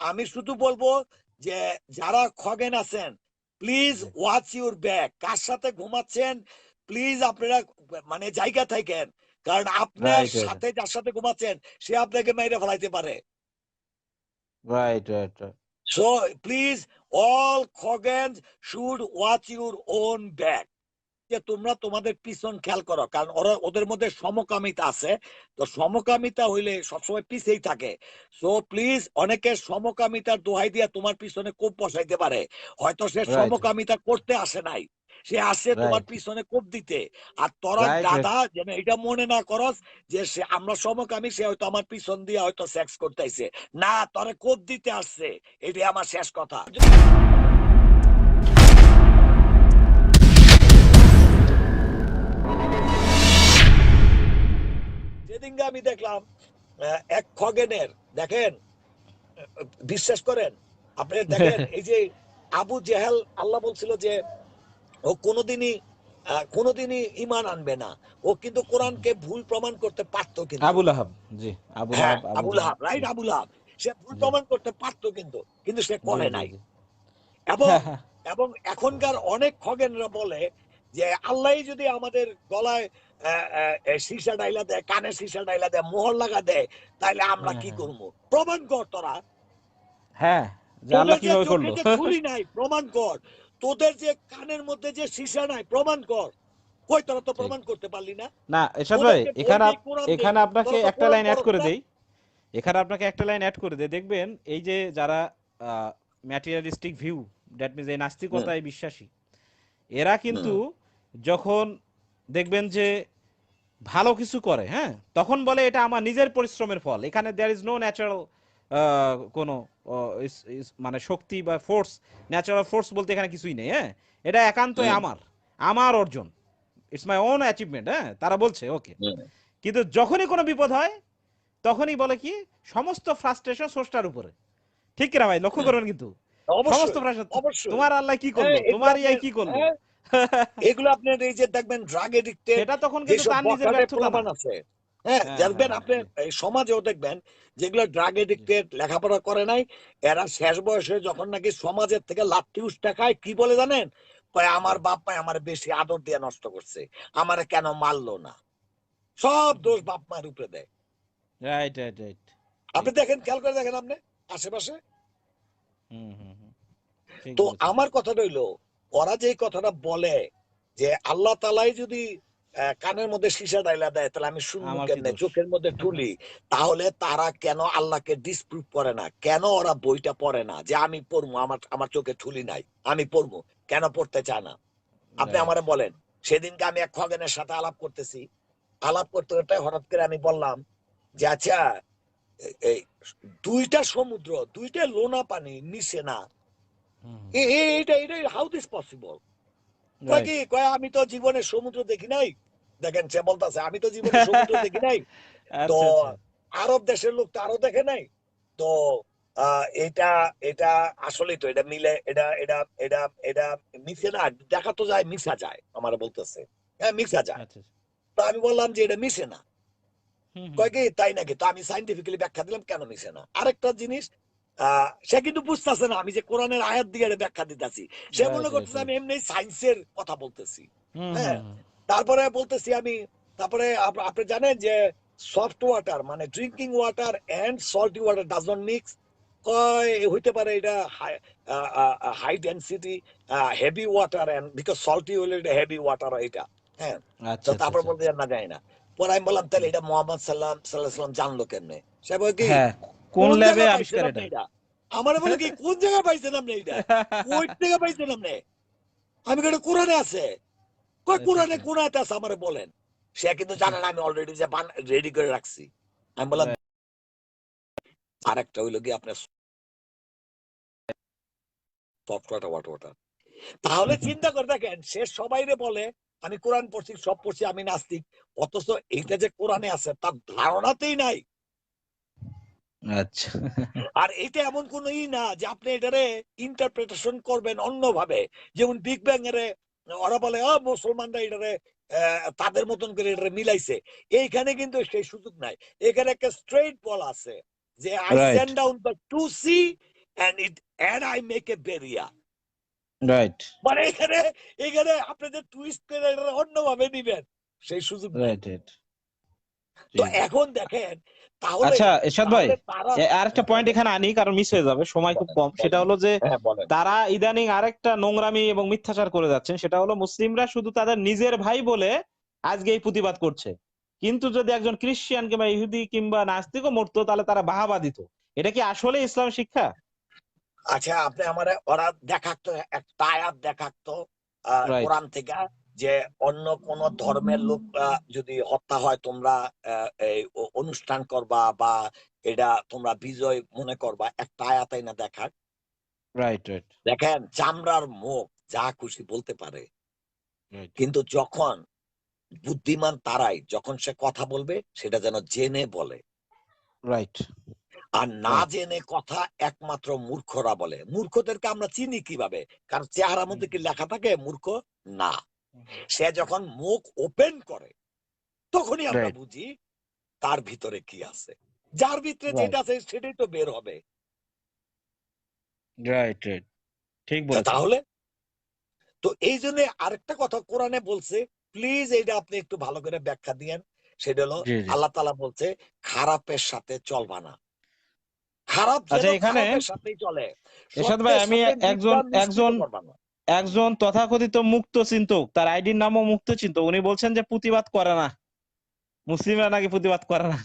আমি শুধু বলব যে যারা খগেন আছেন প্লিজ ওয়াচ ইউর ব্যাক কার সাথে ঘুমাচ্ছেন প্লিজ আপনারা মানে জায়গা থাকেন। কারণ আপনার. সাথে যার সাথে ঘুমাচ্ছেন সে আপনাকে মেরে ফেলাইতে পারে। Right right so please all Khagen should watch your own back যে তোমরা তোমাদের পিছন খেয়াল করো কারণ ওরা ওদের মধ্যে সমকামিতা আছে। তো সমকামিতা হইলে সবসময় পিছেই থাকে। সো প্লিজ অনেকে সমকামিতার দোহাই দিয়ে তোমার পিছনে কোপ বসাইতে পারে। হয়তো সে সমকামিতা করতে আসে নাই। সে আসে তোমার পিছনে কোপ দিতে। আর তোরা. দাদা যেন এটা মনে না করস যে সে আমরা সমকামী সে হয়তো আমার পিছন দিয়ে হয়তো সেক্স করতেছে না তোরে কোপ দিতে আসছে। এটাই আমার শেষ কথা। যেদিনকে আমি দেখলাম এক খগেনের দেখেন বিশ্বাস করেন? আপনি দেখেন এই যে আবু জেহেল আল্লাহ বলছিল যে ও কোনোদিনই কোনোদিনই ইমান আনবে না। ও কিন্তু কোরআনকে ভুল প্রমাণ করতে পারতো কিন্তু। আবুল আহাব জি আবুল হ্যাঁ আহাব আবুল আহাব রাইট আবুল আহাব। সে ভুল প্রমাণ করতে পারতো কিন্তু কিন্তু সে করে নাই। এবং হ্যাঁ, হ্যাঁ, এবং এখনকার অনেক খগেনরা বলে যে আল্লাহ যদি আমাদের গলায় সীসা ডাইলা দেয় কানে সীসা ডাইলা দেয় মোহর লাগা দেয় তাহলে আমরা হ্যাঁ, কি হ্যাঁ। করব? প্রমাণ কর তোরা। হ্যাঁ ছুরি নাই প্রমাণ কর। তোদের যে কানের মধ্যে যে সীসা নাই প্রমাণ কর। কই তোরা তো প্রমাণ করতে পারলি না? না এরশাদ ভাই এখানে এখানে আপনাকে একটা লাইন অ্যাড করে। দেই। এখানে আপনাকে একটা লাইন অ্যাড করে দেই। দেখবেন এই যে যারা ম্যাটেরিয়ালিস্টিক ভিউ দ্যাট মিনস এই নাস্তিকতায় বিশ্বাসী এরা কিন্তু যখন দেখবেন যে ভালো কিছু করে হ্যাঁ তখন বলে এটা আমার নিজের পরিশ্রমের ফল। এখানে দেয়ার ইজ নো ন্যাচারাল কোনো মানে শক্তি বা ফোর্স ন্যাচারাল ফোর্স বলতে এখানে কিছুই নেই হ্যাঁ? এটা একান্তই আমার আমার অর্জন। ইটস মাই ওন অ্যাচিভমেন্ট হ্যাঁ? তারা বলছে ওকে কিন্তু যখনই কোনো বিপদ হয় তখনই বলে কি সমস্ত ফ্রাস্ট্রেশন সোর্সটার উপরে। ঠিক কিনা ভাই? লক্ষ্য করবেন কিন্তু। সমস্ত তোমার আল্লাহ কি করল? হ্যাঁ, তোমার ইয়াই কি করল? হ্যাঁ, এগুলো আপনার এই যে দেখবেন ড্রাগ এডিক্টেড সেটা তখন কিন্তু তার নিজের ব্যর্থতা আছে। হ্যাঁ হ্যাঁ, দেখবেন হ্যাঁ, আপনি এই সমাজেও দেখবেন যেগুলো ড্রাগ এডিক্টেড লেখাপড়া করে নাই এরা শেষ বয়সে যখন নাকি সমাজের থেকে লাঠি উষ্টা খায় কি বলে জানেন? কয় আমার বাপ মায় আমার বেশি আদর দিয়ে নষ্ট করছে আমারে কেন মারলো না? সব দোষ বাপ মায়ের উপরে দেয়। রাইট রাইট রাইট আপনি দেখেন খেয়াল করে দেখেন আপনি আশেপাশে। হুম হুম হুম। তো আমার কথা রইল ওরা যে কথাটা বলে যে আল্লাহ তালাই যদি কানের মধ্যে সীসা ডাইলা দেয় তাহলে আমি শুনব আমার কি কেমনে? দোষ? চোখের মধ্যে ঠুলি তাহলে তারা কেন আল্লাহকে ডিসপ্রুভ করে না? কেন ওরা বইটা পড়ে না? যে আমি পড়ব আমার আমার চোখে ঠুলি নাই আমি পড়ব। কেন পড়তে চায় না? আপনি. আমারে বলেন সেদিনকে আমি এক খগেনের সাথে আলাপ করতেছি। আলাপ করতে করতে হঠাৎ করে আমি বললাম যে আচ্ছা এই দুইটা সমুদ্র দুইটা লোনা পানি মিশে না এটা এটা হাউ দিস পসিবল কয় কি কয় আমি তো জীবনে সমুদ্র দেখি নাই? দেখেন সে বলতেছে আমি তো জীবনে সমুদ্র দেখি নাই। তো আচ্ছা। আচ্ছা আরব দেশের লোক তো আরও দেখে নাই। তো এটা এটা আসলেই তো এটা মিলে এটা এটা এটা এটা মিশে না দেখা তো যায় মিশা যায় আমার বলতেছে। হ্যাঁ মিশা যায়। আচ্ছা আচ্ছা। তো আমি বললাম যে এটা মিশে না। কয় কি তাই নাকি? তো আমি সাইন্টিফিক্যালি ব্যাখ্যা দিলাম কেন মিশে না? আরেকটা জিনিস সে কিন্তু বুঝতেছে না আমি যে কোরআনের আয়াত দিয়ে ব্যাখ্যা দিতেছি। সে মনে করতেছে আমি এমনি সায়েন্সের কথা বলতেছি। হ্যাঁ। তারপরে বলতেছি আমি তারপরে আপনি জানেন যে সফট ওয়াটার মানে drinking water and salty water does not mix কয় হইতে পারে এটা high density heavy water and because salty হলে এটা হেভি ওয়াটার এটা হ্যাঁ? আচ্ছা আচ্ছা, তারপর আচ্ছা। বলতে না যায় না। পরে আমি বললাম তাহলে এটা মোহাম্মদ সাল্লাম সাল্লাহ সাল্লাম জানলো কেমনে? সে বলে কি হ্যাঁ। কোন কোন ল্যাবে আবিষ্কার এটা? আমার বলে কি কোন জায়গায় পাইছেন আপনি এটা কই থেকে পাইছেন আপনি আমি কেন কোরআনে আছে? কই আচ্ছা, কোরআনে আচ্ছা। কোন আয়াতে আছে আমারে বলেন। সে কিন্তু জানে না আমি অলরেডি যে রেডি করে রাখছি। আমি বললাম আরেকটা হইল কি আপনার সফটওয়্যার ওয়াটার ওয়াটার তাহলে চিন্তা করে দেখেন সে সবাইরে বলে আমি কোরআন পড়ছি সব পড়ছি আমি নাস্তিক। অথচ এইটা যে কোরআনে আছে তার ধারণাতেই নাই। আচ্ছা। আর এটা এমন কোন ই না যে আপনি এটারে ইন্টারপ্রিটেশন করবেন অন্যভাবে। যেমন বিগ ব্যাং এর ওরা বলে ও মুসলমানরা এটারে তাদের মতন করে এটারে মিলাইছে। এইখানে কিন্তু সেই সুযোগ নাই। এখানে একটা স্ট্রেট বল আছে যে I. Send down the to sea and it and I make a barrier right মানে এখানে এখানে আপনি যে টুইস্ট করে অন্যভাবে নিবেন সেই সুযোগ নেই। রাইট রাইট তো এখন দেখেন তাহলে আচ্ছা এরশাদ ভাই আরেকটা পয়েন্ট এখানে আনি কারণ মিস হয়ে যাবে সময় খুব কম। সেটা হলো যে হ্যাঁ তারা ইদানিং আরেকটা নোংরামি এবং মিথ্যাচার করে যাচ্ছেন সেটা হলো মুসলিমরা শুধু তাদের নিজের ভাই বলে আজকে এই প্রতিবাদ করছে। কিন্তু যদি একজন খ্রিস্টান কিংবা ইহুদি কিংবা নাস্তিকও মরতো তাহলে তারা বাহাবা দিত। এটা কি আসলে ইসলাম শিক্ষা? আচ্ছা আপনি আমার ওরা দেখাতো একটা আয়াত দেখাতো কোরআন থেকে। যে অন্য কোন ধর্মের লোক যদি হত্যা হয় তোমরা অনুষ্ঠান করবা বা এটা তোমরা বিজয় মনে করবা একটা আয়াতাই না দেখাক রাইট রাইট দেখেন চামড়ার মুখ যা খুশি বলতে পারে। কিন্তু যখন বুদ্ধিমান তারাই যখন সে কথা বলবে সেটা যেন জেনে বলে। রাইট আর না জেনে কথা একমাত্র মূর্খরা বলে। মূর্খদেরকে আমরা চিনি কীভাবে? কারণ চেহারার মধ্যে কি লেখা থাকে? মূর্খ না। সে যখন মুখ ওপেন করে তখনই আমরা বুঝি তার ভিতরে কি আছে। যার ভিতরে যেটা আছে সেটাই তো বের হবে। রাইট রাইট ঠিক তা বলেছেন। তাহলে? তো এই জন্য আরেকটা কথা কোরআনে বলছে প্লিজ এইটা আপনি একটু ভালো করে ব্যাখ্যা দিয়েন। সেটা হলো। আল্লাহ তালা বলছে খারাপের সাথে চলবা না। খারাপ আচ্ছা, এখানে সাথেই চলে এরশাদ ভাই, আমি একজন- একজন-। একজন তথাকথিত মুক্ত চিন্তক তার আইডির নামও মুক্ত চিন্তক উনি বলছেন যে প্রতিবাদ করে না। মুসলিমরা নাকি প্রতিবাদ করে না।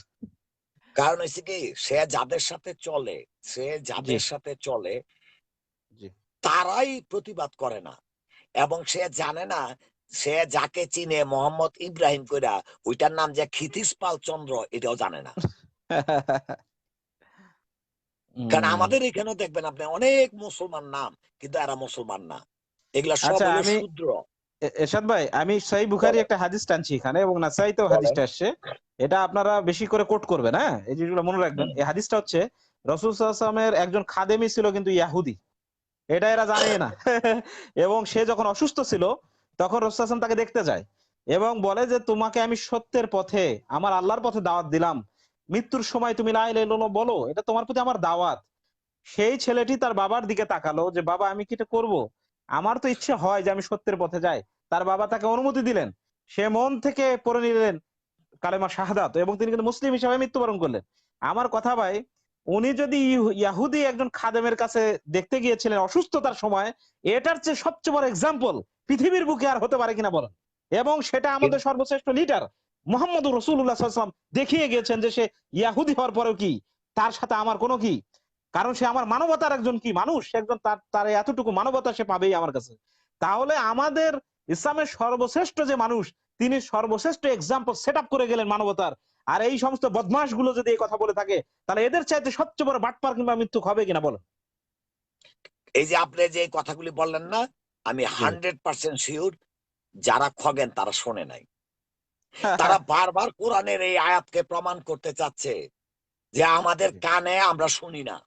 কারণ হচ্ছে কি সে যাদের সাথে চলে সে যাদের সাথে চলে তারাই প্রতিবাদ করে না। এবং সে জানে না সে যাকে চিনে মোহাম্মদ ইব্রাহিম কইরা ওইটার নাম যে ক্ষিতিস পাল চন্দ্র এটাও জানে না। কারণ আমাদের এখানেও দেখবেন আপনি অনেক মুসলমান নাম কিন্তু এরা মুসলমান না। এগুলা সব আচ্ছা, হলো শূদ্র। এরশাদ ভাই আমি সহি বুখারি একটা হাদিস টানছি এখানে এবং নাসাইতেও। হাদিসটা আসছে। এটা আপনারা বেশি করে কোট করবেন হ্যাঁ? এই জিনিসগুলো মনে রাখবেন। এই হাদিসটা হচ্ছে রসুল সাল্লামের একজন খাদেমি ছিল কিন্তু ইয়াহুদি। এটা এরা জানে না। এবং সে যখন অসুস্থ ছিল তখন রসুল তাকে দেখতে যায় এবং বলে যে তোমাকে আমি সত্যের পথে আমার আল্লাহর পথে দাওয়াত দিলাম। মৃত্যুর সময় তুমি লা ইলাহা ইল্লাল্লাহ বলো এটা তোমার প্রতি আমার দাওয়াত। সেই ছেলেটি তার বাবার দিকে তাকালো যে বাবা আমি কি এটা করব? আমার তো ইচ্ছে হয় যে আমি সত্যের পথে যাই। তার বাবা তাকে অনুমতি দিলেন। সে মন থেকে পড়ে নিলেন কালেমা শাহাদাত এবং তিনি কিন্তু মুসলিম হিসাবে মৃত্যুবরণ করলেন। আমার কথা ভাই উনি যদি ইয়াহুদি একজন খাদেমের কাছে দেখতে গিয়েছিলেন অসুস্থতার সময় এটার চেয়ে সবচেয়ে বড় এক্সাম্পল পৃথিবীর বুকে আর হতে পারে কিনা বলেন। এবং সেটা আমাদের সর্বশ্রেষ্ঠ লিডার মোহাম্মদ রসুল্লাহাম দেখিয়ে গিয়েছেন যে সে ইয়াহুদি হওয়ার পরেও কি? তার সাথে আমার কোনো কি? কারণ সে আমার মানবতার একজন কি? মানুষ। একজন তার তার এতটুকু মানবতা সে পাবেই আমার কাছে। তাহলে আমাদের ইসলামের সর্বশ্রেষ্ঠ যে মানুষ তিনি সর্বশ্রেষ্ঠ এক্সাম্পল সেট করে গেলেন মানবতার। আর এই সমস্ত বদমাসগুলো যদি এই কথা বলে থাকে তাহলে এদের চাইতে সবচেয়ে বড় বাটপার কিংবা মৃত্যুক হবে কিনা বলেন? এই যে আপনি যে কথাগুলি বললেন না আমি হান্ড্রেড পার্সেন্ট শিওর যারা খগেন তারা শোনে নাই। তারা বারবার কোরআনের এই আয়াতকে প্রমাণ করতে চাচ্ছে যে আমাদের কানে আমরা শুনি না।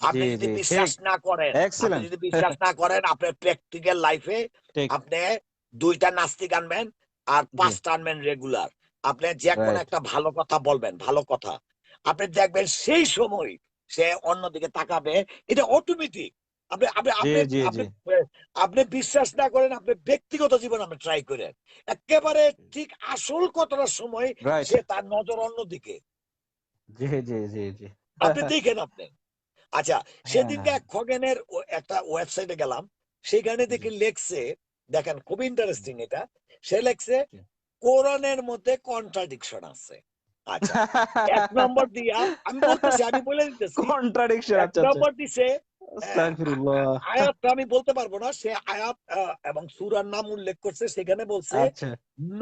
আপনি যদি বিশ্বাস না করেন আপনি যদি বিশ্বাস না করেন আপনার প্র্যাকটিক্যাল লাইফে আপনি দুইটা নাস্তিক আনবেন আর পাঁচটা আনবেন রেগুলার আপনি যে কোনো একটা ভালো কথা বলবেন ভালো কথা। আপনি দেখবেন সেই সময় সে অন্যদিকে তাকাবে এটা অটোমেটিক আপনি আপনি আপনি আপনি বিশ্বাস না করেন আপনি ব্যক্তিগত জীবন আপনি ট্রাই করেন। একেবারে ঠিক আসল কথাটার সময় সে তার নজর অন্যদিকে। জি জি জি জি। আপনি দেখেন আপনি। আচ্ছা সেদিনকে হ্যাঁ। এক খগেনের একটা ওয়েবসাইটে গেলাম সেখানে দেখি লেখছে দেখেন খুব ইন্টারেস্টিং এটা সে লেখছে কোরআনের মধ্যে কন্ট্রাডিকশন আছে। আচ্ছা এক নম্বর দিয়া আমি বলতেছি আমি বলে দিতেছি কন্ট্রাডিকশন আচ্ছা আচ্ছা। নম্বর দিছে আয়াতটা আমি বলতে পারব না সে আয়াত এবং সুরার নাম উল্লেখ করছে সেখানে বলছে আচ্ছা।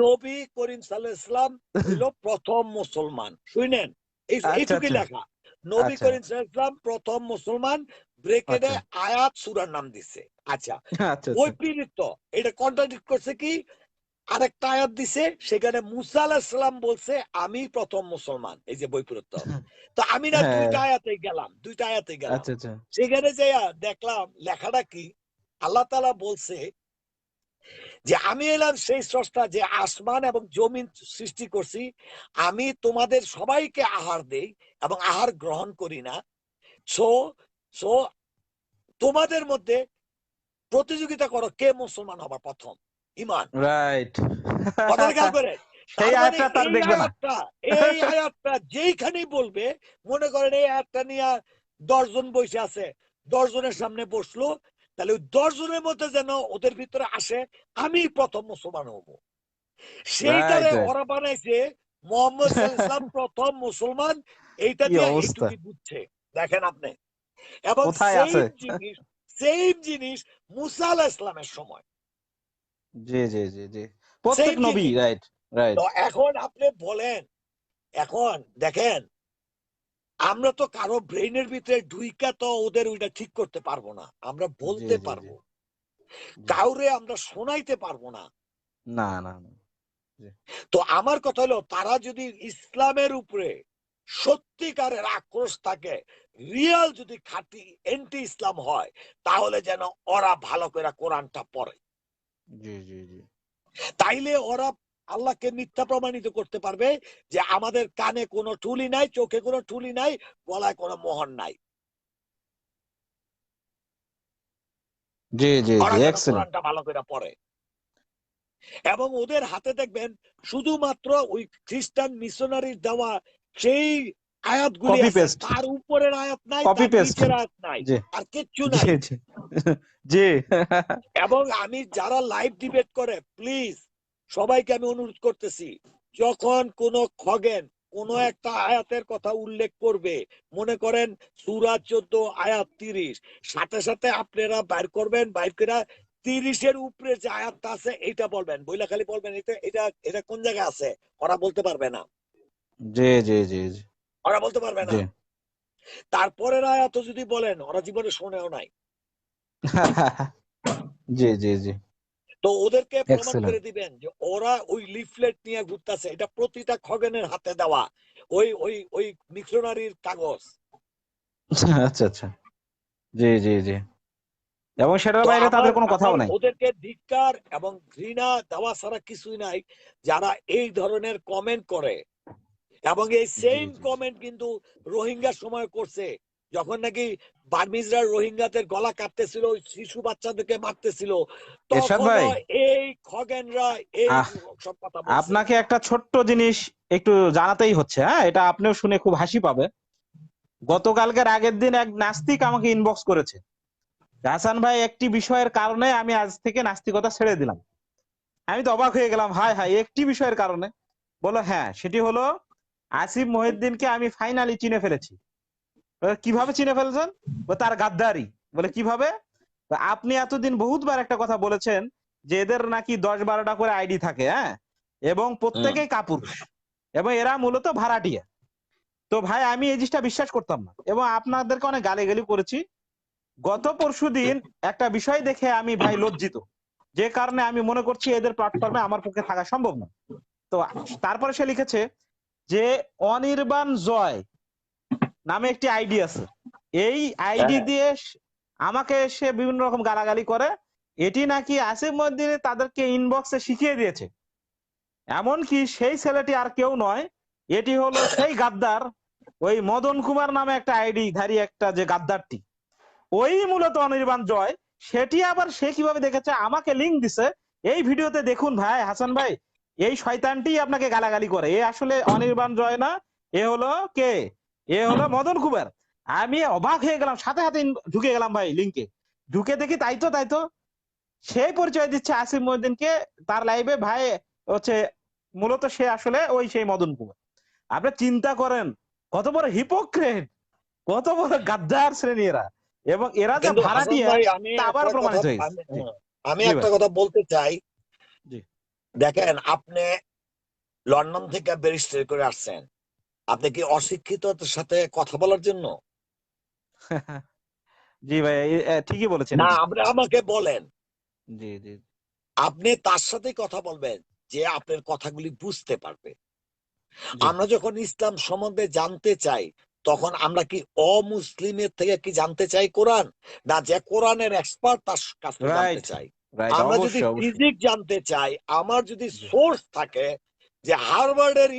নবী করিম সাল্লাহ ইসলাম হলো প্রথম মুসলমান। শুনেন এই আচ্ছা, এইটুকুই। লেখা। নবী আচ্ছা। করিম সাল্লাল্লাহু আলাইহি ইসলাম প্রথম মুসলমান ব্রেকেটে আচ্ছা। আয়াত সুরার নাম দিছে। আচ্ছা আচ্ছা ওই পীড়িত এটা কন্ট্রাডিক্ট করছে কি? আরেকটা আয়াত দিছে সেখানে মুসা আলাইহিস সালাম বলছে আমি প্রথম মুসলমান। এই যে বৈপরীত্য তো আমি না হ্যাঁ। দুইটা আয়াতে গেলাম দুইটা আয়াতে গেলাম। আচ্ছা আচ্ছা। সেখানে যে দেখলাম লেখাটা কি? আল্লাহ তালা বলছে যে আমি এলাম সেই স্রষ্টা যে আসমান এবং জমিন সৃষ্টি করছি আমি তোমাদের সবাইকে আহার দেই এবং আহার গ্রহণ করি না। সো সো তোমাদের মধ্যে প্রতিযোগিতা করো কে মুসলমান হবার প্রথম ইমান। রাইট কথা খেয়াল করে। সেই মানে আয়াতটা তার দেখবে না। এই আয়াতটা যেইখানেই বলবে মনে করেন এই আয়াতটা নিয়ে দশজন বসে আছে দশজনের সামনে বসল তাহলে ওই দশ জনের মধ্যে যেন ওদের ভিতরে আসে আমি প্রথম মুসলমান হব। সেইটারে. ওরা বানাইছে মোহাম্মদ প্রথম মুসলমান এইটা দিয়ে বুঝছে। দেখেন আপনি। এবং সেম জিনিস সেম জিনিস মুসা আলাইহিস ইসলামের সময়। জি জি জি জি। প্রত্যেক নবী রাইট রাইট এখন আপনি বলেন এখন দেখেন আমরা তো কারও ব্রেইনের ভিতরে ঢুইকা তো ওদের ওইটা ঠিক করতে পারব না। আমরা বলতে। পারব। কাউরে আমরা শোনাইতে পারব না। না না না। তো আমার কথা হলো তারা যদি ইসলামের উপরে সত্যিকারের আক্রোশ থাকে রিয়াল যদি খাঁটি এন্টি ইসলাম হয় তাহলে যেন ওরা ভালো করে কোরআনটা পড়ে। জি জি জি। তাইলে ওরা আল্লাহকে মিথ্যা প্রমাণিত করতে পারবে যে আমাদের কানে কোনো ঠুলি নাই চোখে কোনো ঠুলি নাই গলায় কোনো মোহর নাই। জি জি কোরআনটা ভালো করে পড়ে। এবং ওদের হাতে দেখবেন শুধুমাত্র ওই খ্রিস্টান মিশনারির দেওয়া সেই আয়াতগুলি তার উপরের আয়াত নাই তার আয়াত নাই আর কিচ্ছু নাই। জি এবং আমি যারা লাইভ ডিবেট করে প্লিজ সবাইকে আমি অনুরোধ করতেছি যখন কোন খগেন কোন একটা আয়াতের কথা উল্লেখ করবে মনে করেন সুরা চোদ্দ আয়াত তিরিশ সাথে সাথে আপনারা বাইর করবেন বাইর করে তিরিশের উপরে যে আয়াতটা আছে এটা বলবেন। বইলা খালি বলবেন এটা এটা এটা কোন জায়গায় আছে? ওরা বলতে পারবে না। জি জি জি জি। ওরা বলতে পারবে না। তারপরের আয়াত যদি বলেন ওরা জীবনে শোনেও নাই। জি জি জি। তো ওদেরকে প্রমাণ করে দিবেন যে ওরা ওই লিফলেট নিয়ে ঘুরতেছে। এটা প্রতিটা খগেনের হাতে দেওয়া। ওই ওই ওই মিশনারির কাগজ। আচ্ছা আচ্ছা। জি জি জি। এবং সেটার বাইরে তাদের কোনো কথাও নাই। ওদেরকে ধিক্কার এবং ঘৃণা দেওয়া ছাড়া কিছুই নাই। যারা এই ধরনের কমেন্ট করে। এবং এই সেম। কমেন্ট কিন্তু রোহিঙ্গার সময় করছে। যখন নাকি বার্মিজরা রোহিঙ্গাদের গলা কাটতেছিল শিশু বাচ্চাদেরকে মারতেছিল তখন ভাই। এই খগেনরা এই সব কথা আপনাকে একটা ছোট্ট জিনিস একটু জানাতেই হচ্ছে হ্যাঁ? এটা আপনিও শুনে খুব হাসি পাবে। গতকালকের আগের দিন এক নাস্তিক আমাকে ইনবক্স করেছে। হাসান ভাই একটি বিষয়ের কারণে আমি আজ থেকে নাস্তিকতা ছেড়ে দিলাম। আমি তো অবাক হয়ে গেলাম হাই হাই একটি বিষয়ের কারণে। বলো হ্যাঁ সেটি হলো আসিফ মহিউদ্দিনকে আমি ফাইনালি চিনে ফেলেছি। কীভাবে চিনে ফেলছেন? তার গাদ্দারি। বলে, কীভাবে? আপনি এতদিন বহুতবার একটা কথা বলেছেন যে এদের নাকি দশ বারোটা করে আইডি থাকে হ্যাঁ? এবং প্রত্যেকেই কাপুরুষ। এবং এরা মূলত ভাড়াটিয়া। তো ভাই, আমি এই জিনিসটা বিশ্বাস করতাম না। এবং আপনাদেরকে অনেক গালিগালি করেছি। গত পরশু দিন একটা বিষয় দেখে আমি ভাই লজ্জিত। যে কারণে আমি মনে করছি এদের প্ল্যাটফর্মে আমার পক্ষে থাকা সম্ভব না। তো তারপরে সে লিখেছে যে, অনির্বাণ জয় নামে একটি আইডি আছে। এই আইডি হ্যাঁ। দিয়ে আমাকে সে বিভিন্ন রকম গালাগালি করে। এটি নাকি আসিফ মদ্দিনে তাদেরকে ইনবক্সে শিখিয়ে দিয়েছে। এমনকি সেই ছেলেটি আর কেউ নয় এটি হলো সেই গাদ্দার ওই মদন কুমার নামে একটা আইডি ধারী একটা যে গাদ্দারটি। ওই মূলত অনির্বাণ জয়। সেটি আবার সে কীভাবে দেখেছে? আমাকে লিঙ্ক দিছে। এই ভিডিওতে দেখুন ভাই হাসান ভাই এই শয়তানটি আপনাকে গালাগালি করে। এ আসলে অনির্বাণ জয় না এ হলো কে? এ হলো মদন কুমার। আমি অবাক হয়ে গেলাম সাথে সাথে ঢুকে গেলাম ভাই লিংকে ঢুকে দেখি তাই তো তাই তো। সেই পরিচয় দিচ্ছে আসিফ মহিউদ্দিনকে তার লাইভে ভাই হচ্ছে মূলত সে আসলে ওই সেই মদন কুমার। আপনি চিন্তা করেন কত বড় হিপোক্রেট কত বড় গাদ্দার শ্রেণি এরা এবং এরা যে ভাড়াটিয়া আমি আবার প্রমাণিত হয়েছে। আমি- একটা কথা বলতে চাই। জি। দেখেন আপনি লন্ডন থেকে ব্যারিস্টার করে আসছেন। আপনি কি অশিক্ষিতদের সাথে কথা বলার জন্য? জি ভাই ঠিকই বলেছেন। না আপনি আমাকে বলেন। জি জি। আপনি তার সাথে কথা বলবেন যে আপনার কথাগুলি বুঝতে পারবে। আমরা যখন ইসলাম সম্বন্ধে জানতে চাই তখন আমরা কি অমুসলিমের থেকে কি জানতে চাই কোরআন? না যে কোরআনের এক্সপার্ট তার কাছ জানতে চাই। আমরা যদি ফিজিক্স জানতে চাই আমার যদি সোর্স থাকে যে হার্ভার্ডের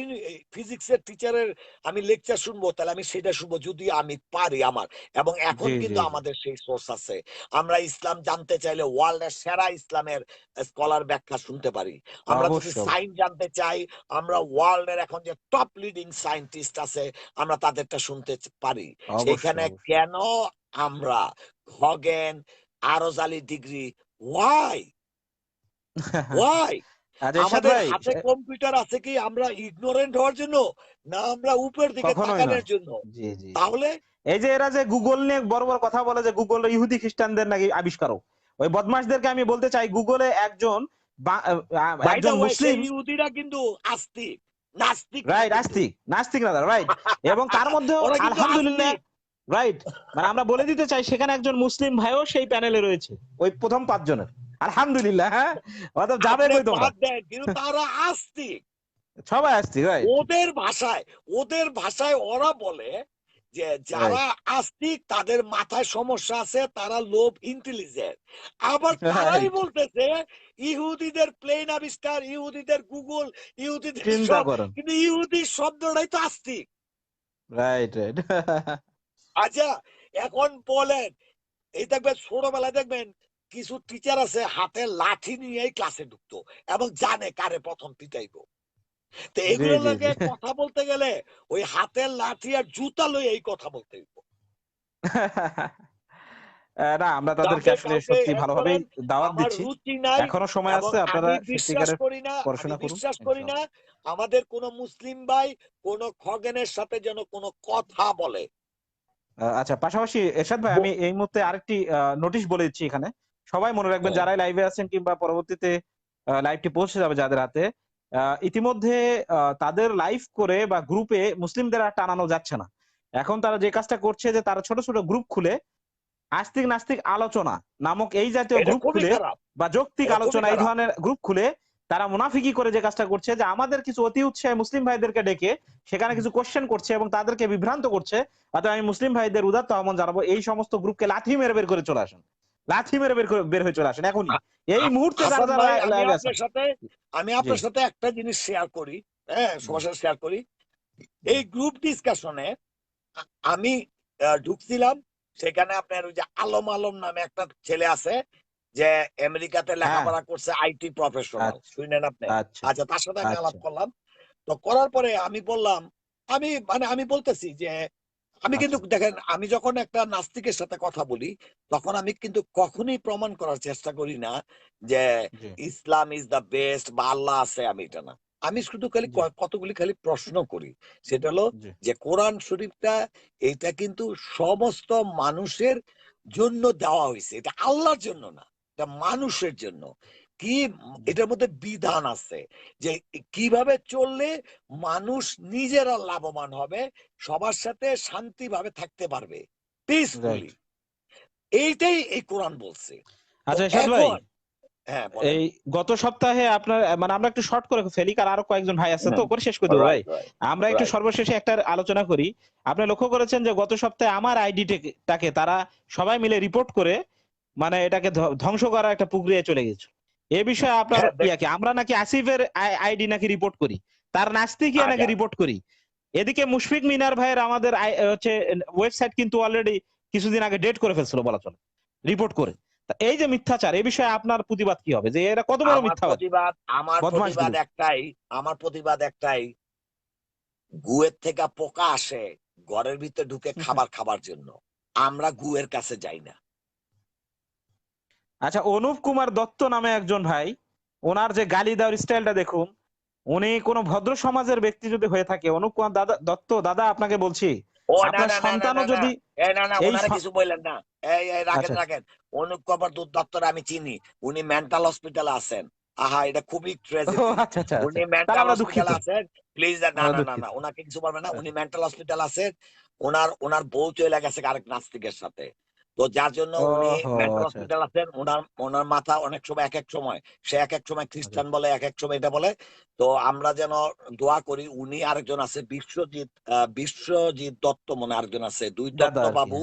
ফিজিক্সের টিচারের আমি লেকচার শুনব তাহলে আমি সেটা শুনব যদি আমি পারি আমার। এবং এখন কিন্তু। আমাদের সেই সোর্স আছে। আমরা ইসলাম জানতে চাইলে ওয়ার্ল্ডের সেরা ইসলামের স্কলার ব্যাখ্যা শুনতে পারি। আমরা যদি সাইন্স জানতে চাই আমরা ওয়ার্ল্ডের এখন যে টপ লিডিং সায়েন্টিস্ট আছে আমরা তাদেরটা শুনতে পারি। সেখানে কেন আমরা খগেন আরজালি ডিগ্রি ওয়াই ওয়াই আমাদের হাতে কম্পিউটার আছে কি আমরা ইগনোরেন্ট হওয়ার জন্য? না আমরা উপর দিকে তাকানোর জন্য? জি জি। তাহলে? এই যে এরা যে গুগল নিয়ে বড় বড় কথা বলে যে গুগল ইহুদি খ্রিস্টানদের নাকি আবিষ্কারক ওই বদমাশদেরকে আমি বলতে চাই গুগলে একজন একজন মুসলিম ইহুদিরা কিন্তু আস্তিক নাস্তিক রাইট। নাস্তিক নাস্তিক না রাইট এবং তার মধ্যে আলহামদুলিল্লাহ রাইট মানে আমরা বলে দিতে চাই সেখানে একজন মুসলিম ভাইও সেই প্যানেলে রয়েছে ওই প্রথম পাঁচজনের। আলহামদুলিল্লাহ হ্যাঁ? অর্থাৎ যাবে কই তোমরা কিন্তু তারা আস্তিক সবাই আসছি রাইট ওদের ভাষায় ওদের ভাষায় ওরা বলে যে যারা আস্তিক তাদের মাথায় সমস্যা আছে তারা লোভ ইন্টেলিজেন্ট আবার তারাই বলতেছে ইহুদিদের প্লেন আবিষ্কার ইহুদিদের গুগল ইহুদিদের কিন্তু ইহুদি শব্দটাই তো আস্তিক। রাইট রাইট আচ্ছা এখন বলেন এই দেখবেন ছোটবেলায় দেখবেন কিছু টিচার আছে হাতে লাঠি নিয়েই ক্লাসে ঢুকতো এবং জানে কারে প্রথম পিটাইবো। তো লাগে কথা বলতে গেলে ওই হাতের লাঠি আর জুতা লই এই কথা বলতে হইব। না আমরা তাদেরকে আসলে সত্যি এক ভালোভাবেই দাওয়াত দিচ্ছি। এখনও সময় আছে আপনারা সত্যিকারের পড়াশোনা করুন বিশ্বাস করি না আমাদের কোন মুসলিম ভাই কোন খগেনের সাথে যেন কোনো কথা বলে। আচ্ছা পাশাপাশি এরশাদ ভাই আমি এই মুহূর্তে আরেকটি নোটিশ বলে দিচ্ছি এখানে। সবাই মনে রাখবেন হ্যাঁ। যারাই লাইভে আছেন কিংবা পরবর্তীতে লাইভটি পৌঁছে যাবে যাদের হাতে ইতিমধ্যে তাদের লাইভ করে বা গ্রুপে মুসলিমদের আর টানানো যাচ্ছে না। এখন তারা যে কাজটা করছে যে তারা ছোট ছোট গ্রুপ খুলে আস্তিক নাস্তিক আলোচনা নামক এই জাতীয় গ্রুপ খুলে বা যৌক্তিক আলোচনা এই ধরনের গ্রুপ খুলে তারা মুনাফিকি করে যে কাজটা করছে যে আমাদের কিছু অতি উৎসাহী মুসলিম ভাইদেরকে ডেকে সেখানে কিছু কোশ্চেন করছে এবং তাদেরকে বিভ্রান্ত করছে অর্থাৎ আমি মুসলিম ভাইদের উদাত্ত আহ্বান জানাব এই সমস্ত গ্রুপকে লাথি মেরে বের করে চলে আসেন। লাথি মেরে বের বের হয়ে চলে আসেন এখনই। এই মুহূর্তে সাথে আমি আপনার সাথে একটা জিনিস শেয়ার করি হ্যাঁ সবার সাথে শেয়ার করি। এই গ্রুপ ডিসকাশনে আমি ঢুকছিলাম সেখানে আপনার ওই যে আলম আলম নামে একটা ছেলে আছে যে আমেরিকাতে লেখাপড়া করছে আইটি প্রফেশনাল আচ্ছা। শুনেন আপনি? আচ্ছা। আচ্ছা তার সাথে আমি আলাপ আচ্ছা। করলাম। তো করার পরে আমি বললাম আমি মানে আমি বলতেছি যে আমি কিন্তু আচ্ছা। দেখেন আমি যখন একটা নাস্তিকের সাথে কথা বলি তখন আমি কিন্তু কখনোই প্রমাণ করার চেষ্টা করি না যে ইসলাম ইজ দা বেস্ট বা আল্লাহ আছে আমি এটা না। আমি শুধু খালি কতগুলি খালি প্রশ্ন করি। সেটা হলো যে কোরআন শরীফটা এটা কিন্তু সমস্ত মানুষের জন্য দেওয়া হয়েছে। এটা আল্লাহর জন্য না এটা মানুষের জন্য। কি এটার মধ্যে বিধান আছে যে কীভাবে চললে মানুষ নিজেরা লাভবান হবে সবার সাথে শান্তিভাবে থাকতে পারবে পিসফুলি এইটাই এই কোরআন বলছে। আচ্ছা ভাই হ্যাঁ। এই গত সপ্তাহে আপনার মানে আমরা একটু শর্ট করে ফেলি কারণ আরও কয়েকজন ভাই আছে তো করে শেষ করে দেবো ভাই. আমরা একটু সর্বশেষে একটা আলোচনা করি। আপনি লক্ষ্য করেছেন যে গত সপ্তাহে আমার আইডিটাকে তারা সবাই মিলে রিপোর্ট করে মানে এটাকে ধ্বংস করার একটা প্রক্রিয়ায় চলে গেছে এ বিষয়ে আপনার হ্যাঁ, ইয়া কি? আমরা নাকি আসিফের আইডি নাকি রিপোর্ট করি। তার নাস্তিকিয়া নাকি আচ্ছা। রিপোর্ট করি। এদিকে মুশফিক মিনার ভাইয়ের আমাদের হচ্ছে ওয়েবসাইট কিন্তু অলরেডি কিছুদিন আগে ডেট করে ফেলছিল বলা চলে। রিপোর্ট করে। এই যে মিথ্যাচার এই বিষয়ে আপনার প্রতিবাদ কি হবে? যে এরা কত বড় মিথ্যাবাদ? প্রতিবাদ আমার প্রতিবাদ একটাই আমার প্রতিবাদ একটাই গুয়ের থেকে পোকা আসে ঘরের ভিতরে ঢুকে খাবার খাবার জন্য। আমরা গুয়ের কাছে যাই না। আচ্ছা অনুপ কুমার দত্ত নামে একজন ভাই ওনার যে গালি দেওয়ার স্টাইলটা দেখুন উনি কোন ভদ্র সমাজের ব্যক্তি যদি হয়ে থাকে অনুপ কুমার দাদা দত্ত দাদা আপনাকে বলছি আপনার সন্তানও যদি কিছু বললেন না। এই এই রাখেন আচ্ছা। রাখেন। অনুপ কবর দত্তর আমি চিনি উনি মেন্টাল হসপিটালে আছেন। আহা এটা খুবই আচ্ছা আচ্ছা উনি। মেন্টাল হসপিটালে আছেন। প্লিজ না না না না ওনাকে কিছু বলবেন না। উনি মেন্টাল হসপিটাল আছেন। ওনার ওনার বউ চলে গেছে আরেক নাস্তিকের সাথে। তো যার জন্য উনি মেন্টাল আচ্ছা, হসপিটাল আছেন ওনার ওনার মাথা অনেক সময় এক এক সময় সে এক এক সময় খ্রিস্টান বলে এক এক সময় এটা বলে। তো আমরা যেন দোয়া করি উনি আরেকজন আছে বিশ্বজিৎ বিশ্বজিৎ দত্ত মনে আরেকজন আছে দুই দত্ত বাবু।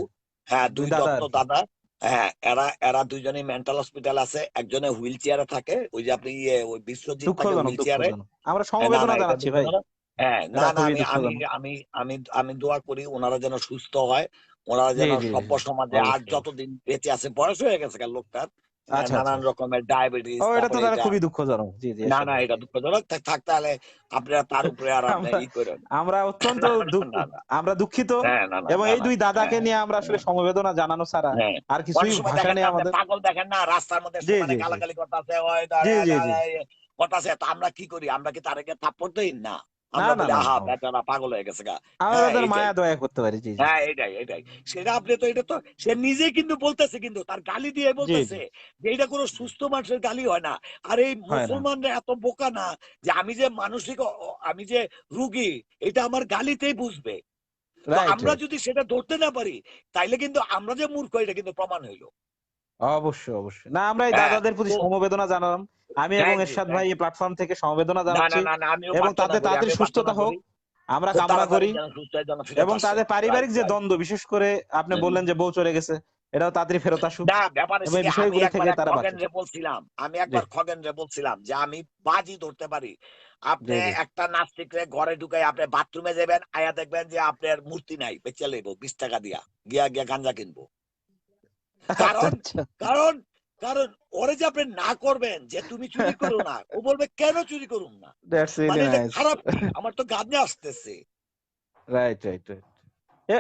হ্যাঁ। দুই দত্ত দাদা। হ্যাঁ এরা এরা দুইজনই মেন্টাল হসপিটাল আছে একজনে হুইল চেয়ারে থাকে ওই যে আপনি ইয়ে ওই বিশ্বজিৎ থাকে হুইল চেয়ারে। আমরা সমবেদনা জানাচ্ছি ভাই। হ্যাঁ না না আমি আমি আমি আমি দোয়া করি ওনারা যেন সুস্থ হয়। ওনারা যেন সভ্য সমাজে আর যতদিন বেঁচে আছে বয়স হয়ে গেছে লোকটার আচ্ছা আচ্ছা নানান রকমের ডায়াবেটিস এটা তো এটা খুবই দুঃখজনক জি জি না না এটা দুঃখজনক থাক তাহলে আপনারা তার উপরে আর আমরা ই করেন আমরা অত্যন্ত আমরা দুঃখিত হ্যাঁ এবং এই দুই দাদাকে হ্যাঁ নিয়ে আমরা আসলে হ্যাঁ সমবেদনা জানানো ছাড়া হ্যাঁ আর কিছুই ভাষা দেখেন নেই না আমাদের পাগল দেখেন না রাস্তার মধ্যে গালাগালি করতেছে ওই জি জি জি আমরা কি করি আমরা কি তাদেরকে থাপ্পড় দেই না না আমরা না বলি না আহা না বেচারা পাগল হয়ে গেছে গা। আমরা হ্যাঁ তাদের এইটাই মায়া দয়া করতে পারি জি জি। হ্যাঁ এটাই এটাই সেটা আপনি তো এটা তো সে নিজে কিন্তু বলতেছে কিন্তু তার গালি দিয়ে জি জি। বলতেছে যে এটা কোনো সুস্থ মানুষের গালি হয় না। আর এই মুসলমানরা এত বোকা না যে আমি যে মানসিক আমি যে রুগী এটা আমার গালিতেই বুঝবে। আমরা যদি সেটা ধরতে না পারি তাইলে কিন্তু আমরা যে মূর্খ এটা কিন্তু প্রমাণ হইল। অবশ্যই অবশ্যই। না আমরা এই হ্যাঁ দাদাদের প্রতি সমবেদনা জানালাম। আমি এবং এরশাদ ভাই এই প্ল্যাটফর্ম থেকে সমবেদনা জানাচ্ছি এবং তাদের আমিও সুস্থতা হোক আমরা কামনা করি। এবং তাদের পারিবারিক যে দ্বন্দ্ব বিশেষ করে আপনি বললেন যে বউ চলে গেছে এটাও তাড়াতাড়ি ফেরত আসুক। এই বিষয়গুলি থেকে তারা বলছিলাম আমি একবার খগেন রে বলছিলাম যে আমি বাজি ধরতে পারি। আপনি একটা নাস্তিক রে ঘরে ঢুকাই আপনি বাথরুমে যাবেন আয়া দেখবেন যে আপনার মূর্তি নাই বেচে লেবো বিশ টাকা দিয়া গিয়া গিয়া গাঞ্জা কিনবো। আচ্ছা কারণ আচ্ছা। কারণ কারণ ওরে যে আপনি না করবেন যে তুমি চুরি করো না ও বলবে কেন চুরি করুন না? মানে খারাপ আমার তো গাঞ্জা আসতেছে। রাইট রাইট রাইট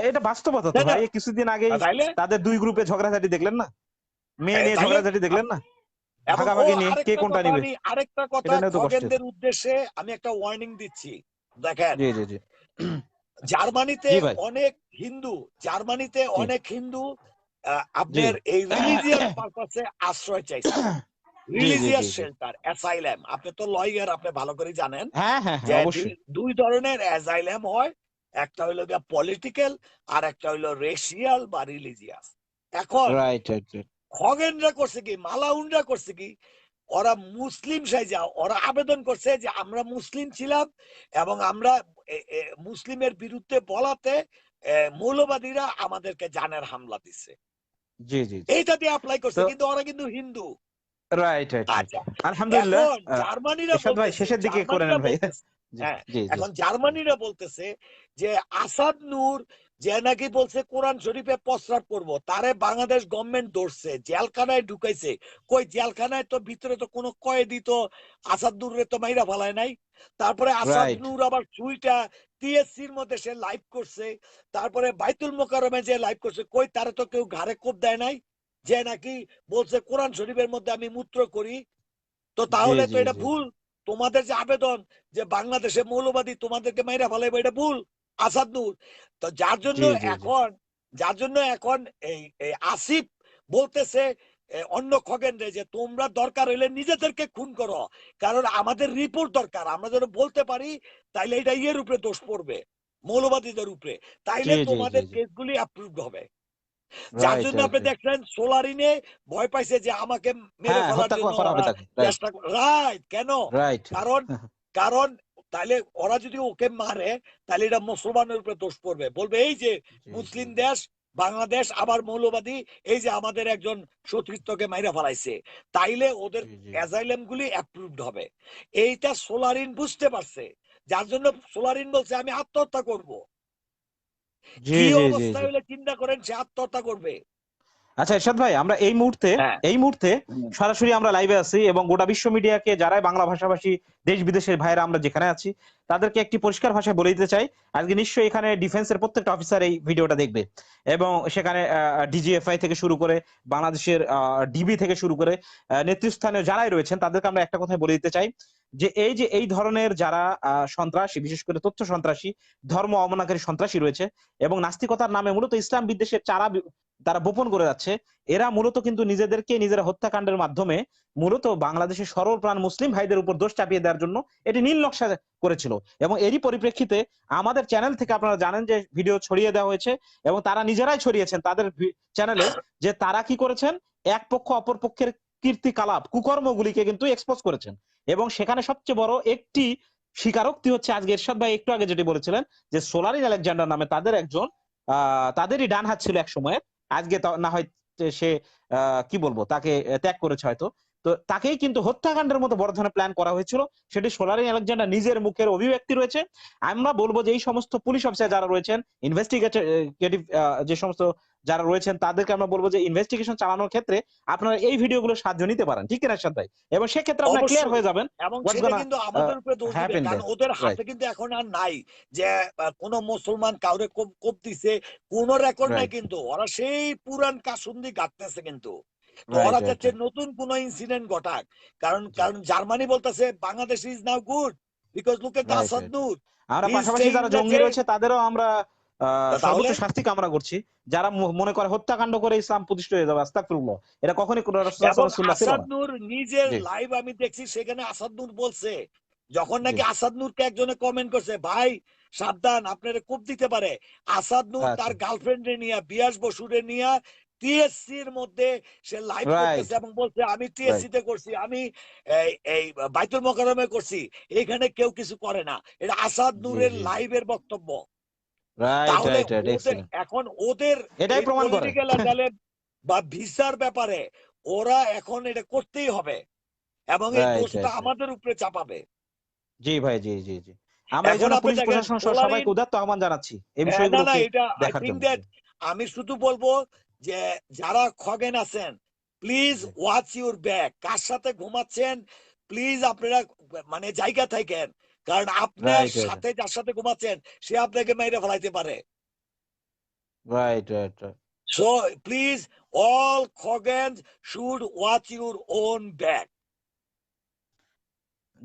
এটা বাস্তবতা তো ভাই কিছুদিন তাইলে? তাদের দুই গ্রুপে ঝগড়াঝাটি দেখলেন না? মেয়ে নিয়ে ঝগড়াঝাটি দেখলেন না? ভাগাভাগি নিয়ে কে কোনটা নিবে? আমি আরেকটা কথা খগেনদের উদ্দেশ্যে আমি একটা ওয়ার্নিং দিচ্ছি। দেখেন জি জি জি। জার্মানিতে অনেক হিন্দু জার্মানিতে অনেক হিন্দু আপনার এই রিলিজিয়াস পারপাসে আশ্রয় চাইছে রিলিজিয়াস শেল্টার অ্যাসাইলাম আপনি তো লয়ার আপনি ভালো করে জানেন হ্যাঁ হ্যাঁ যে হ্যাঁ দুই দুই ধরনের অ্যাসাইলাম হয়। একটা হইল গিয়া পলিটিক্যাল আর একটা হইল রেশিয়াল বা রিলিজিয়াস এখন রাইট রাইট খগেনরা করছে কি মালাউনরা করছে কি ওরা মুসলিম সাইজা ওরা আবেদন করছে যে আমরা মুসলিম ছিলাম এবং আমরা মুসলিমের বিরুদ্ধে বলাতে মৌলবাদীরা আমাদেরকে জানের হামলা দিচ্ছে জি জি এইটা দিয়ে অ্যাপ্লাই করছে কিন্তু ওরা কিন্তু হিন্দু। রাইট রাইট রাইট আচ্ছা। আলহামদুলিল্লাহ জার্মানিরা ভাই শেষের দিকে করে জার্মানিরা নেন ভাই হ্যাঁ এখন জার্মানিরা বলতেছে যে আসাদ নূর যে নাকি বলছে কোরআন শরীফে প্রস্রাব করব। তারে বাংলাদেশ গভর্নমেন্ট ধরছে জেলখানায় ঢুকাইছে। কই জেলখানায় তো ভিতরে তো কোনো কয়েদি তো আসাদ নূরে তো মাইরা ফালায় নাই। তারপরে আসাদ নূর আবার সুইটা টিএসসির মধ্যে সে লাইভ করছে। তারপরে বাইতুল মোকারমে যে লাইভ করছে কই তারে তো কেউ ঘাড়ে কোপ দেয় নাই? যে নাকি বলছে কোরআন শরীফের মধ্যে আমি মূত্র করি। তো তাহলে তো এটা ভুল। তোমাদের যে আবেদন যে বাংলাদেশে মৌলবাদী তোমাদেরকে মাইরা ফেলাইবে এটা ভুল। আসাদ নূর। তো যার জন্য এখন যার জন্য এখন এই আসিফ বলতেছে অন্য খগেন রে যে তোমরা দরকার হইলে নিজেদেরকে খুন করো। কারণ আমাদের রিপোর্ট দরকার। আমরা যেন বলতে পারি তাইলে এটা ইয়ের উপরে দোষ পড়বে মৌলবাদীদের উপরে। তাইলে তোমাদের কেসগুলি অ্যাপ্রুভড হবে। যার জন্য আপনি দেখলেন সোলারিনে ভয় পাইছে যে আমাকে মেরে হ্যাঁ ফেলার জন্য চেষ্টা রাইট কেন? কারণ কারণ তাহলে ওরা যদি ওকে মারে তাহলে এটা মুসলমানের উপরে দোষ পড়বে। বলবে এই যে মুসলিম দেশ বাংলাদেশ আবার মৌলবাদী এই যে আমাদের একজন সতীর্থকে মাইরা ফেলাইছে। তাইলে ওদের জি গুলি অ্যাপ্রুভড হবে। এইটা সোলারিন বুঝতে পারছে। যার জন্য সোলারিন বলছে আমি আত্মহত্যা করব। কি অবস্থা হলে চিন্তা করেন সে আত্মহত্যা করবে? আচ্ছা এরশাদ ভাই আমরা এই মুহূর্তে হ্যাঁ। এই মুহূর্তে সরাসরি আমরা লাইভে আছি এবং গোটা বিশ্ব মিডিয়াকে যারাই বাংলা ভাষাভাষী দেশ বিদেশের ভাইরা আমরা যেখানে আছি তাদেরকে একটি পরিষ্কার ভাষায় বলে দিতে চাই। আজকে নিশ্চয়ই এখানে ডিফেন্সের প্রত্যেকটা অফিসার এই ভিডিওটা দেখবে এবং সেখানে ডিজিএফআই থেকে শুরু করে বাংলাদেশের ডিবি থেকে শুরু করে নেতৃস্থানীয় যারাই রয়েছেন তাদেরকে আমরা একটা কথাই বলে দিতে চাই। যে এই যে এই ধরনের যারা সন্ত্রাসী, বিশেষ করে তথ্য সন্ত্রাসী, ধর্ম অবমাননাকারী সন্ত্রাসী রয়েছে এবং নাস্তিকতার নামে মূলত ইসলাম বিদ্বেষের চারা তারা বপন করে যাচ্ছে, এরা মূলত কিন্তু নিজেদেরকে নিজেরা হত্যাকাণ্ডের মাধ্যমে মূলত বাংলাদেশের সরল প্রাণ মুসলিম ভাইদের উপর দোষ চাপিয়ে দেওয়ার জন্য এটি নীল নকশা করেছিল। এবং এরই পরিপ্রেক্ষিতে আমাদের চ্যানেল থেকে আপনারা জানেন যে ভিডিও ছড়িয়ে দেওয়া হয়েছে এবং তারা নিজেরাই ছড়িয়েছেন তাদের চ্যানেলে যে তারা কি করেছেন? এক পক্ষ অপর পক্ষের কীর্তিকলাপ, কুকর্মগুলিকে কিন্তু এক্সপোজ করেছেন। এবং সেখানে সবচেয়ে বড় একটি স্বীকারোক্তি হচ্ছে আজকে এরশাদ ভাই একটু আগে যেটি বলেছিলেন যে সোলারিন আলেকজান্ডার নামে তাদের একজন তাদেরই ডান হাত ছিল এক সময় আজকে না হয় সে কি বলব, তাকে ত্যাগ করেছে হয়তো। তো তাকেই কিন্তু হত্যাকাণ্ডের মতো বড় ধরনের প্ল্যান করা হয়েছিল। সেটি সোলারিন আলেকজান্ডার নিজের মুখের অভিব্যক্তি রয়েছে। আমরা বলব যে এই সমস্ত পুলিশ অফিসার যারা রয়েছেন ইনভেস্টিগেটিভ যে সমস্ত যারা রয়েছেন তাদেরকে আমরা বলব যে ইনভেস্টিগেশন চালানোর ক্ষেত্রে আপনারা এই ভিডিওগুলো সাহায্য নিতে পারেন। ঠিক কিনা সাদ ভাই? এবং সেক্ষেত্রে আপনারা ক্লিয়ার হয়ে যাবেন কিন্তু আমাদের উপরে দোষ দিবে কারণ ওদের হাতে কিন্তু এখন আর নাই যে কোনো মুসলমান কাউরে কোপ কোপ দিছে কোনো রেকর্ড নাই কিন্তু ওরা সেই পুরান কাসুন্দি গাঁটতেছে কিন্তু। ওরা চাচ্ছে নতুন কোন ইনসিডেন্ট ঘটাক কারণ কারণ জার্মানি বলতেছে Bangladesh is now good because look at Right, Asad Nur আমরা পাশাপাশি যারা জঙ্গি রয়েছে তাদেরও আমরা? সর্বোচ্চ শাস্তি কামনা করছি। যারা মনে করে হত্যাকাণ্ড করে ইসলাম প্রতিষ্ঠা হয়ে যাবে এটা কখনই কোনো রাসূলুল্লাহ এবং সাল্লাল্লাহু আলাইহি ওয়াসাল্লাম ছিল আসাদ না। নূর নিজের লাইভ আমি দেখছি সেখানে আসাদ নূর বলছে। যখন নাকি একজনে কমেন্ট করছে ভাই সাবধান আপনারে কোপ দিতে পারে। আসাদ নূর আচ্ছা। তার গার্লফ্রেন্ডে নিয়ে বিয়াস বসুরে নিয়ে টিএসসি এর মধ্যে সে লাইভ করতেছে এবং বলছে আমি টিএসসি তে করছি আমি এই বাইতুল মোকাররমে করছি এখানে কেউ কিছু করে না। এটা আসাদ নূরের। লাইভের বক্তব্য। রাইট রাইট রাইট এখন ওদের এটাই প্রমাণ করে। বা ভিসার ব্যাপারে ওরা এখন এটা করতেই হবে এবং এই দোষটা. আমাদের উপরে চাপাবে। জি ভাই জি জি জি। আমরা এই এখন জন্য আপনি পুলিশ প্রশাসন সহ সবাইকে উদাত্ত আহ্বান জানাচ্ছি এই হ্যাঁ, বিষয়গুলো এটা দেখার জন্য। আমি শুধু বলব যে যারা খগেন আছেন প্লিজ ওয়াচ ইউর ব্যাক কার সাথে ঘুমাচ্ছেন প্লিজ আপনারা মানে জায়গা থাকেন। কারণ আপনার. সাথে যার সাথে ঘুমাচ্ছেন সে আপনাকে মেরে ফেলাইতে পারে। Right right so please all should watch your own back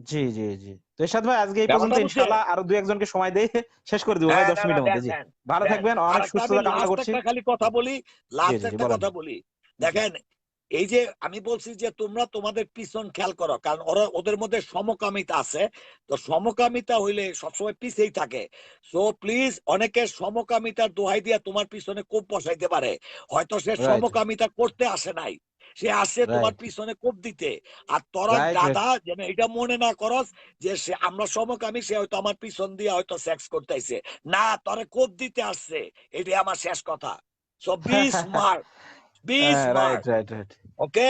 জি জি জি। তো এরশাদ ভাই আজকে এই পর্যন্ত ইনশাআল্লাহ আরও দুই একজনকে সময় দিয়ে শেষ করে দিব ভাই হ্যাঁ, দশ না, না, মিনিটের মধ্যে জি। ভালো থাকবেন অনেক সুস্থতা কামনা করছি। খালি কথা বলি লাস্ট একটা কথা বলি। দেখেন এই যে আমি বলছি যে তোমরা তোমাদের পিছন খেয়াল করো কারণ ওরা ওদের মধ্যে সমকামিতা আছে। তো সমকামিতা হইলে সবসময় পিছেই থাকে। সো প্লিজ অনেকে সমকামিতার দোহাই দিয়ে তোমার পিছনে কোপ বসাইতে পারে। হয়তো সে সমকামিতা করতে আসে নাই। সে আসে তোমার পিছনে কোপ দিতে। আর তোরা. দাদা যেন এটা মনে না করস যে সে আমরা সমকামী সে হয়তো আমার পিছন দিয়ে হয়তো সেক্স করতেছে। না তোরে কোপ দিতে আসছে। এটাই আমার শেষ কথা। So be smart be smart okay